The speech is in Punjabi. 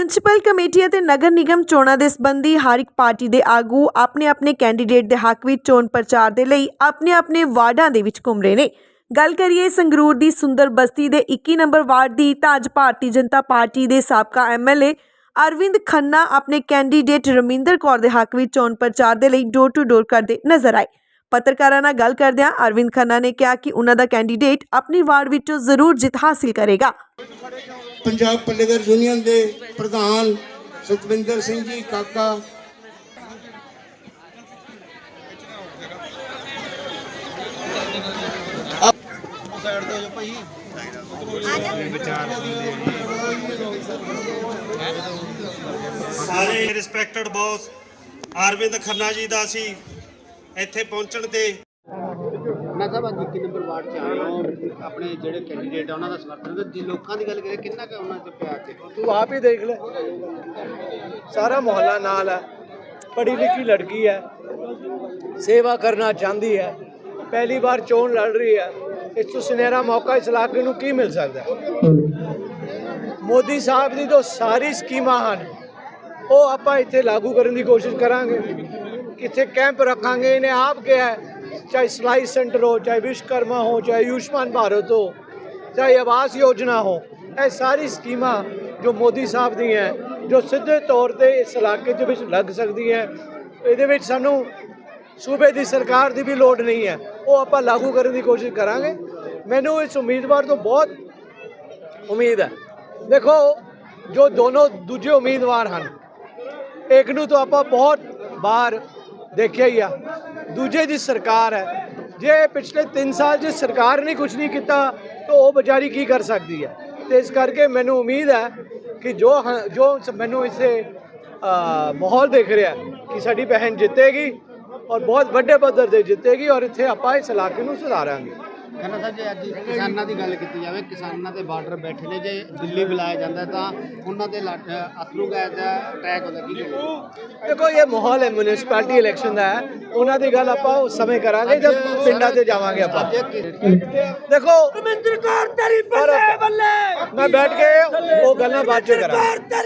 ਮਿਊਨਿਸਪਲ ਕਮੇਟੀ ਅਤੇ ਨਗਰ ਨਿਗਮ ਚੋਣਾਂ ਦੇ ਸੰਬੰਧੀ ਹਰ ਇੱਕ ਪਾਰਟੀ ਦੇ ਆਗੂ ਆਪਣੇ ਆਪਣੇ ਕੈਂਡੀਡੇਟ ਦੇ ਹੱਕ ਵਿੱਚ ਚੋਣ ਪ੍ਰਚਾਰ ਦੇ ਲਈ ਆਪਣੇ ਆਪਣੇ ਵਾਰਡਾਂ ਦੇ ਵਿੱਚ ਘੁੰਮ ਰਹੇ ਨੇ। ਗੱਲ ਕਰੀਏ ਸੰਗਰੂਰ ਦੀ ਸੁੰਦਰ ਬਸਤੀ ਦੇ 21 ਨੰਬਰ ਵਾਰਡ ਦੀ ਤਾਂ ਅੱਜ ਭਾਰਤੀ ਜਨਤਾ ਪਾਰਟੀ ਦੇ ਸਾਬਕਾ ਐਮਐਲਏ ਅਰਵਿੰਦ ਖੰਨਾ ਆਪਣੇ ਕੈਂਡੀਡੇਟ ਰਮਿੰਦਰ ਕੌਰ ਦੇ ਹੱਕ ਵਿੱਚ ਚੋਣ ਪ੍ਰਚਾਰ ਦੇ ਲਈ ਡੋਰ ਟੂ ਡੋਰ ਕਰਦੇ ਨਜ਼ਰ ਆਏ। ਪੱਤਰਕਾਰਾਂ ਨਾਲ ਗੱਲ ਕਰਦਿਆਂ ਅਰਵਿੰਦ ਖੰਨਾ ਨੇ ਕਿਹਾ ਕਿ ਉਹਨਾਂ ਦਾ ਕੈਂਡੀਡੇਟ ਆਪਣੀ ਵਾਰਡ ਵਿੱਚੋਂ ਜ਼ਰੂਰ ਜਿੱਤ ਹਾਸਿਲ ਕਰੇਗਾ। ਪੰਜਾਬ ਪੱਲੇਦਾਰ ਯੂਨੀਅਨ ਦੇ ਪ੍ਰਧਾਨ ਸੁਖਵਿੰਦਰ ਸਿੰਘ ਜੀ ਕਾਕਾ। ਸਾਰੇ ਰਿਸਪੈਕਟਡ ਬੌਸ ਅਰਵਿੰਦ ਖੰਨਾ ਜੀ ਦਾ ਸੀ ਇੱਥੇ ਪਹੁੰਚਣ ਤੇ ਮੈਂ ਸਾਹਿਬ ਅੱਜ ਇੱਕ ਨੰਬਰ ਵਾਰਡ ਚ ਆਏ ਹੋ ਆਪਣੇ ਜਿਹੜੇ ਕੈਂਡੀਡੇਟ ਆ ਉਹਨਾਂ ਦਾ ਸਮਰਥਨ ਤੇ ਜੇ ਲੋਕਾਂ ਦੀ ਗੱਲ ਕਰੀਏ ਕਿੰਨਾ ਕੁ ਉਹਨਾਂ ਚ ਪਿਆਰ ਚ ਤੂੰ ਆਪ ਹੀ ਦੇਖ ਲੈ। ਸਾਰਾ ਮੁਹੱਲਾ ਨਾਲ ਹੈ ਪੜ੍ਹੀ ਲਿਖੀ ਲੜਕੀ ਹੈ ਸੇਵਾ ਕਰਨਾ ਚਾਹੁੰਦੀ ਹੈ ਪਹਿਲੀ ਵਾਰ ਚੋਣ ਲੜ ਰਹੀ ਹੈ ਇਸ ਤੋਂ ਸੁਨਹਿਰਾ ਮੌਕਾ ਇਸ ਇਲਾਕੇ ਨੂੰ ਕੀ ਮਿਲ ਸਕਦਾ? ਮੋਦੀ ਸਾਹਿਬ ਦੀ ਜੋ ਸਾਰੀ ਸਕੀਮਾਂ ਹਨ ਉਹ ਆਪਾਂ ਇੱਥੇ ਲਾਗੂ ਕਰਨ ਦੀ ਕੋਸ਼ਿਸ਼ ਕਰਾਂਗੇ। ਇੱਥੇ ਕੈਂਪ ਰੱਖਾਂਗੇ, ਇਹਨੇ ਆਪ ਕਿਹਾ ਚਾਹੇ ਸਲਾਈ ਸੈਂਟਰ ਹੋ, ਚਾਹੇ ਵਿਸ਼ਵਕਰਮਾ ਹੋ, ਚਾਹੇ ਆਯੁਸ਼ਮਾਨ ਭਾਰਤ ਹੋ, ਚਾਹੇ ਆਵਾਸ ਯੋਜਨਾ ਹੋ, ਇਹ ਸਾਰੀ ਸਕੀਮਾਂ ਜੋ ਮੋਦੀ ਸਾਹਿਬ ਦੀ ਹੈ, ਜੋ ਸਿੱਧੇ ਤੌਰ ਤੇ ਇਸ ਇਲਾਕੇ ਦੇ ਵਿੱਚ ਲੱਗ ਸਕਦੀ ਹੈ, ਇਹਦੇ ਵਿੱਚ ਸਾਨੂੰ ਸੂਬੇ ਦੀ ਸਰਕਾਰ ਦੀ ਵੀ ਲੋੜ ਨਹੀਂ ਹੈ, ਉਹ ਆਪਾਂ ਲਾਗੂ ਕਰਨ ਦੀ ਕੋਸ਼ਿਸ਼ ਕਰਾਂਗੇ। ਮੈਨੂੰ ਇਸ ਉਮੀਦਵਾਰ ਤੋਂ ਬਹੁਤ ਉਮੀਦ ਹੈ। ਦੇਖੋ, ਜੋ ਦੋਨੋਂ ਦੂਜੇ ਉਮੀਦਵਾਰ ਹਨ, ਇੱਕ ਨੂੰ ਤਾਂ ਆਪਾਂ ਬਹੁਤ ਵਾਰ ਦੇਖਿਆ ਹੀ ਆ। ਦੂਜੇ ਦੀ ਸਰਕਾਰ ਹੈ। ਜੇ ਪਿਛਲੇ 3 ਸਾਲ ਜੇ ਸਰਕਾਰ ਨੇ ਕੁਝ ਨਹੀਂ ਕੀਤਾ, ਤਾਂ ਉਹ ਵਿਚਾਰੀ ਕੀ ਕਰ ਸਕਦੀ ਹੈ? ਤੇ ਇਸ ਕਰਕੇ ਮੈਨੂੰ ਉਮੀਦ ਹੈ ਕਿ ਜੋ ਹ- ਜੋ ਮੈਨੂੰ ਇਸੇ ਮਾਹੌਲ ਦੇਖ ਰਿਹਾ ਕਿ ਸਾਡੀ ਬਹਿਨ ਜਿੱਤੇਗੀ ਔਰ ਬਹੁਤ ਵੱਡੇ ਪੱਧਰ ਤੇ ਜਿੱਤੇਗੀ ਔਰ ਇੱਥੇ ਆਪਾਂ ਇਸ ਇਲਾਕੇ ਨੂੰ ਸੁਧਾਰਾਂਗੇ। ਖੰਨਾ ਸਾਹਿਬ ਜੇ ਅੱਜ ਕਿਸਾਨਾਂ ਦੀ ਗੱਲ ਕੀਤੀ ਜਾਵੇ ਕਿਸਾਨਾਂ ਦੇ ਬਾਰਡਰ ਬੈਠੇ ਨੇ ਜੇ ਦਿੱਲੀ ਬੁਲਾਇਆ ਜਾਂਦਾ ਤਾਂ ਉਹਨਾਂ ਦੇ ਅਥਰੂ ਗੈਸ ਦਾ ਅਟੈਕ ਹੁੰਦਾ ਕੀ ਦੇਖੋ ਇਹ ਮਾਹੌਲ ਹੈ ਮਿਊਨਿਸਪੈਲਿਟੀ ਇਲੈਕਸ਼ਨ ਦਾ ਹੈ। ਉਹਨਾਂ ਦੀ ਗੱਲ ਆਪਾਂ ਉਸ ਸਮੇਂ ਕਰਾਂਗੇ ਜਦ ਪਿੰਡਾਂ ਤੇ ਜਾਵਾਂਗੇ ਆਪਾਂ। ਦੇਖੋ ਰਮਿੰਦਰ ਕੌਰ ਤੇਰੀ ਬੱਲੇ ਬੱਲੇ। ਮੈਂ ਬੈਠ ਕੇ ਉਹ ਗੱਲਾਂ ਬਾਅਦ ਚ ਕਰਾਂਗਾ।